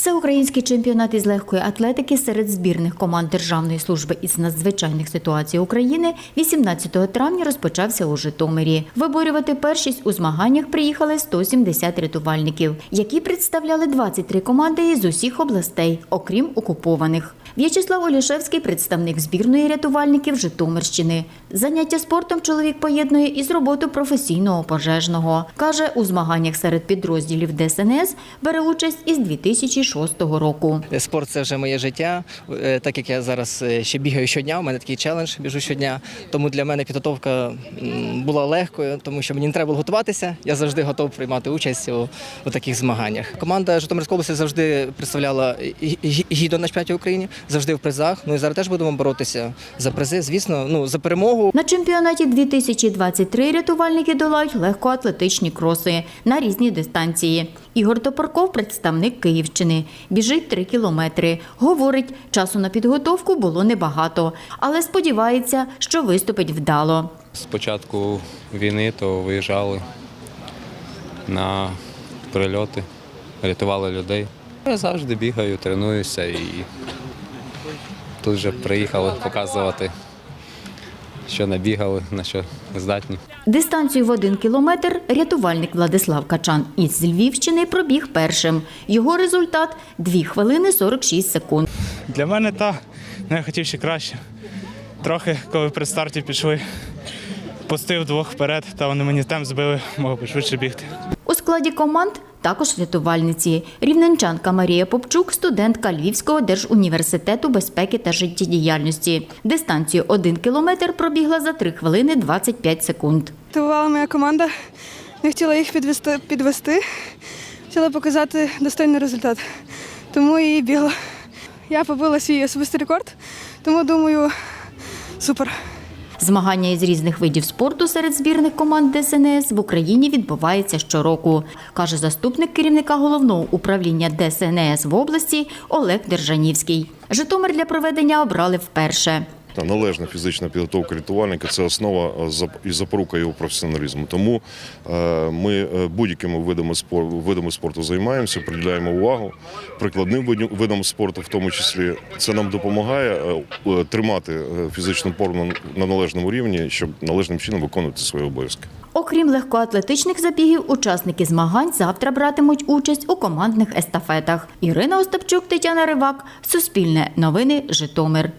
Всеукраїнський чемпіонат із легкої атлетики серед збірних команд Державної служби із надзвичайних ситуацій України 18 травня розпочався у Житомирі. Виборювати першість у змаганнях приїхали 170 рятувальників, які представляли 23 команди із усіх областей, окрім окупованих. В'ячеслав Олішевський, представник збірної рятувальників Житомирщини. Заняття спортом чоловік поєднує із роботою професійного пожежного. Каже, у змаганнях серед підрозділів ДСНС бере участь із 2006 року. Спорт це вже моє життя. Е, Так як я зараз е, ще бігаю щодня, у мене такий челендж, біжу щодня. Тому для мене підготовка була легкою, тому що мені не треба було готуватися. Я завжди готов приймати участь у, у таких змаганнях. Команда Житомирської області завжди представляла гі- гі- гідно на чемпіонаті України, завжди в призах. Ну і зараз теж будемо боротися за призи. Звісно, ну за перемогу. На чемпіонаті 2023 рятувальники долають легкоатлетичні кроси на різні дистанції. Ігор Топорков, представник Київщини, біжить 3 кілометри. Говорить, часу на підготовку було небагато, але сподівається, що виступить вдало. З початку війни то виїжджали на прильоти, рятували людей. Я завжди бігаю, тренуюся і тут вже приїхали показувати, що набігали, на що здатні. Дистанцію в один кілометр рятувальник Владислав Качан із Львівщини пробіг першим. Його результат 2 хвилини 46 секунд. Для мене та ну, я хотів ще краще. Трохи, коли при старті пішли, пустив двох вперед, та вони мені темп збили, мог би швидше бігти. Складі команд також рятувальниці. Рівненчанка Марія Попчук, студентка Львівського держуніверситету безпеки та життєдіяльності. Дистанцію 1 кілометр пробігла за 3 хвилини 25 секунд. Мотивувала моя команда. Не хотіла їх підвести, підвести. Хотіла показати достойний результат. Тому і бігла. Я побила свій особистий рекорд, тому думаю, супер. Змагання із різних видів спорту серед збірних команд ДСНС в Україні відбувається щороку, каже заступник керівника головного управління ДСНС в області Олег Держанівський. Житомир для проведення обрали вперше. Та належна фізична підготовка рятувальника це основа е, і запорука його професіоналізму. Тому е, ми е, будь-якими видами спорту, займаємося, приділяємо увагу прикладним видам спорту, в тому числі це нам допомагає тримати фізичну форму на належному рівні, щоб належним чином виконувати свої обов'язки. Окрім легкоатлетичних забігів, учасники змагань завтра братимуть участь у командних естафетах. Ірина Остапчук, Тетяна Ривак, Суспільне новини, Житомир.